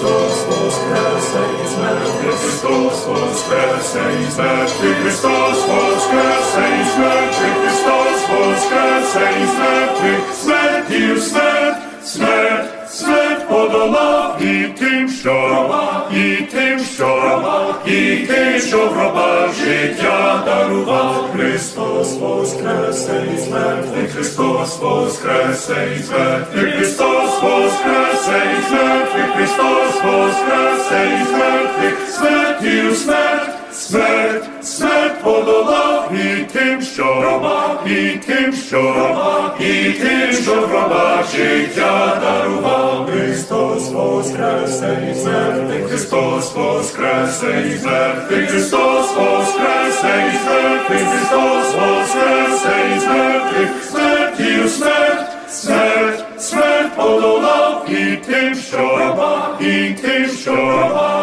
Христос воскресе із мертвих, Христос воскресе із мертвих, Христос воскресе із мертвих, Христос воскресе із мертвих, смертів смерть, смерть, смерть подолав і тим, що, і тим, що, і тим, що в гробах життя дарував. Христос воскресе із мертвих, Христос воскресе із мертвих, Христос воскресе із мертвих, Христос воскресе із мертвих, смертів смерть, смерть, смерть подолав і тим, що, і тим, що, і тим, що в гробах життя дарував. Христос воскресе із мертвих, Христос воскресе із мертвих, Христос воскресе із мертвих, Христос воскресе із мертвих, смертів смерть, смерть, смерть подолав і тим, що, і тим, що, і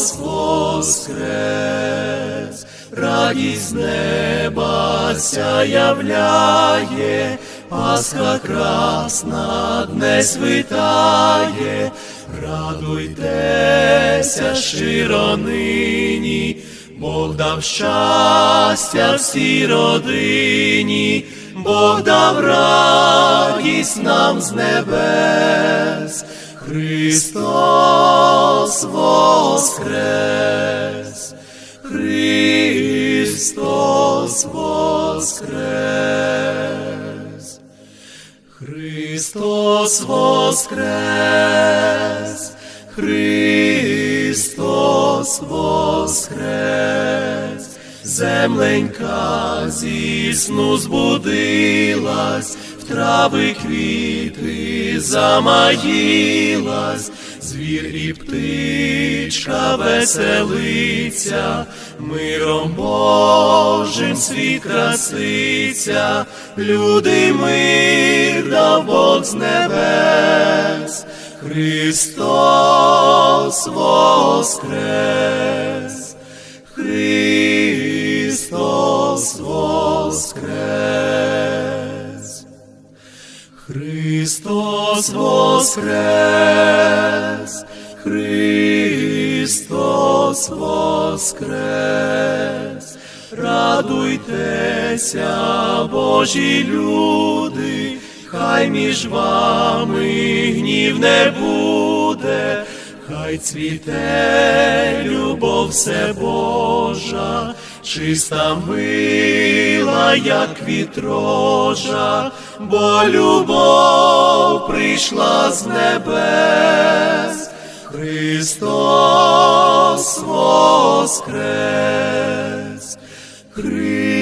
Христос воскрес, радість неба ся являє, Пасха красна днес витає, радуйтеся щиро нині, Бог дав щастя всій родині, Бог дав радість нам з небес, Христос воскрес, Христос воскрес, Христос воскрес, Христос воскрес, земленька зі сну збудилась, трави квіти замаїлась, звір і птичка веселиться, миром Божим світ краситься, люди мир дав Бог з небес, Христос воскрес, Христос воскрес, Христос воскрес, Христос воскрес, радуйтеся, Божі люди, хай між вами гнів не буде, хай цвіте любов все Божа, чиста мила, як вітрожа, бо любов прийшла з небес, Христос воскрес, Христос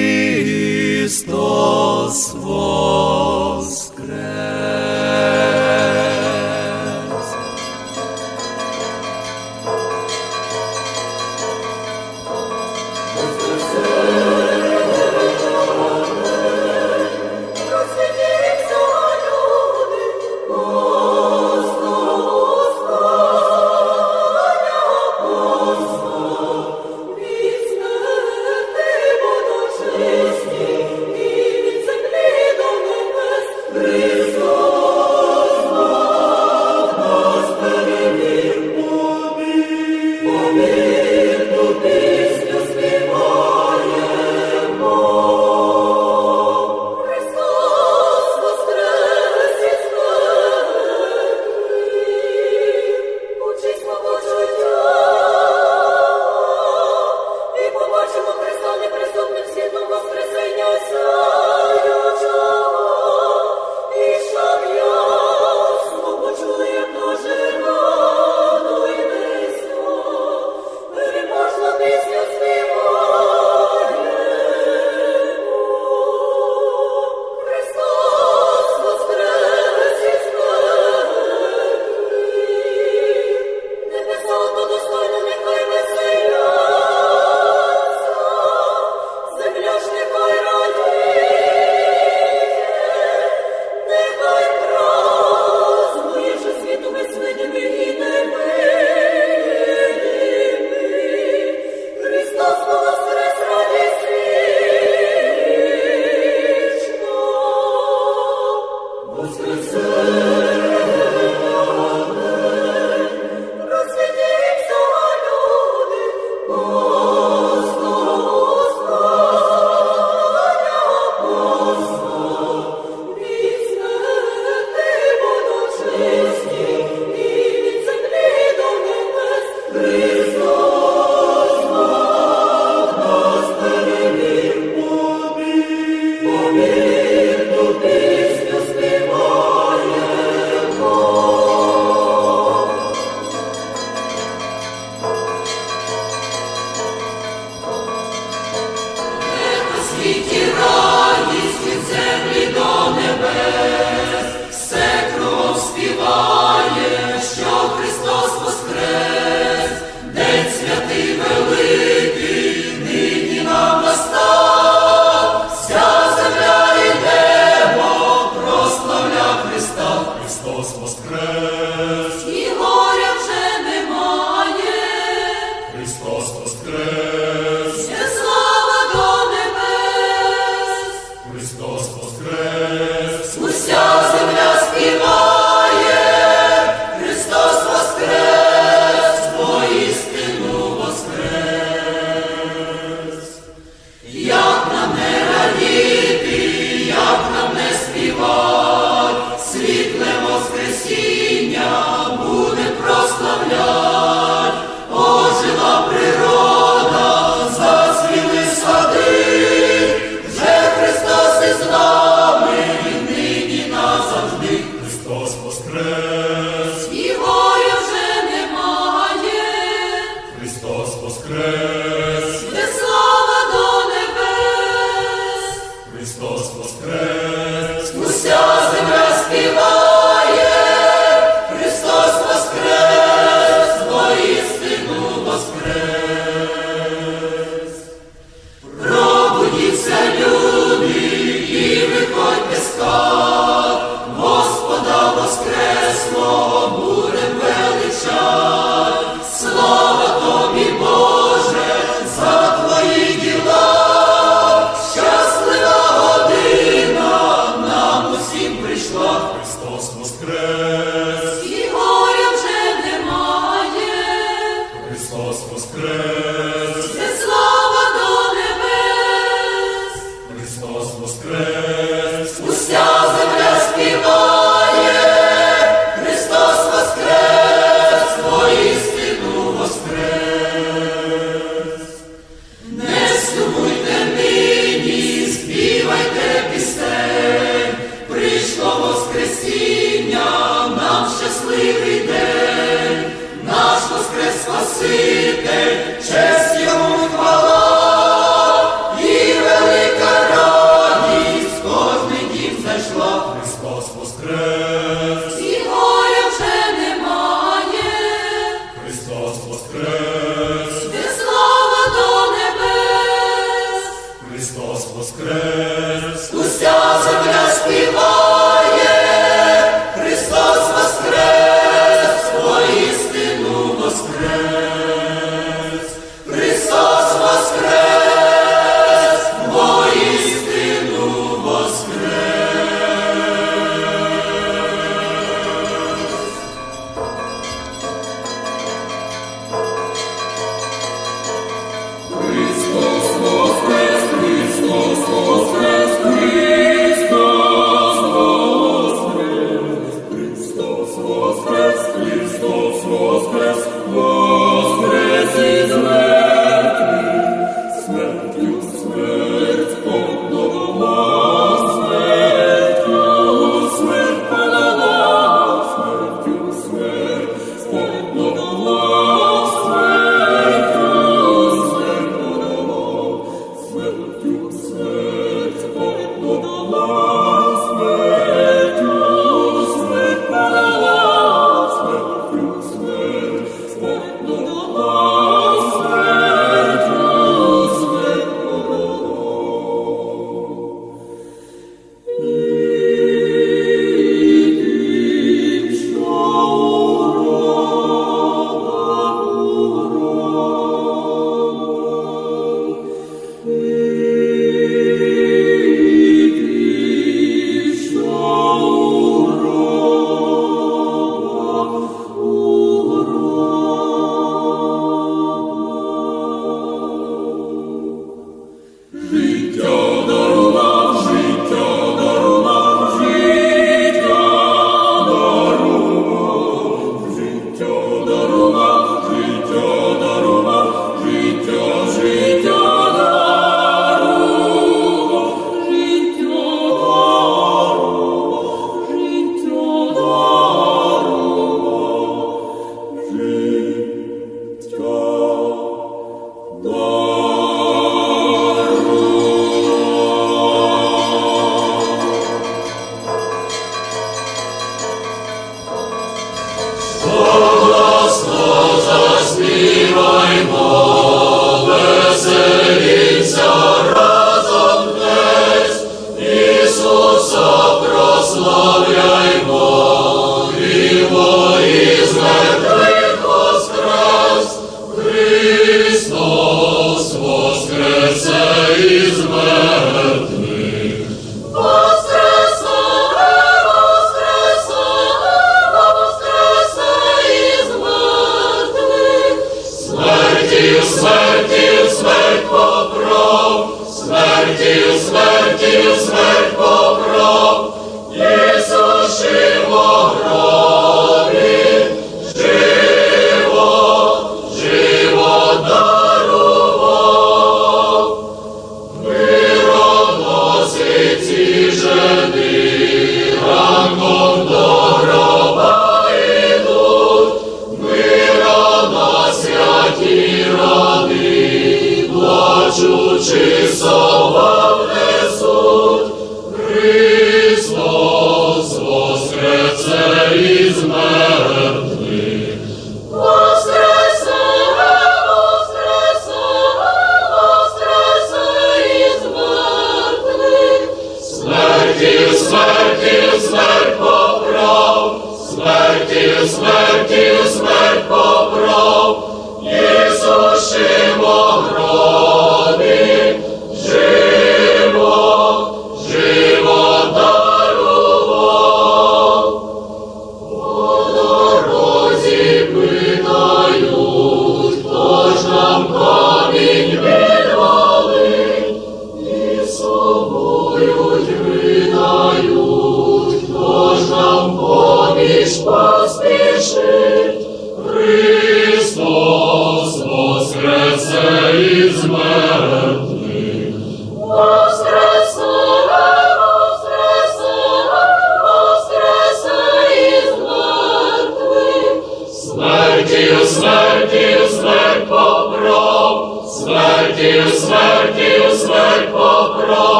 смертію, смерть поправ,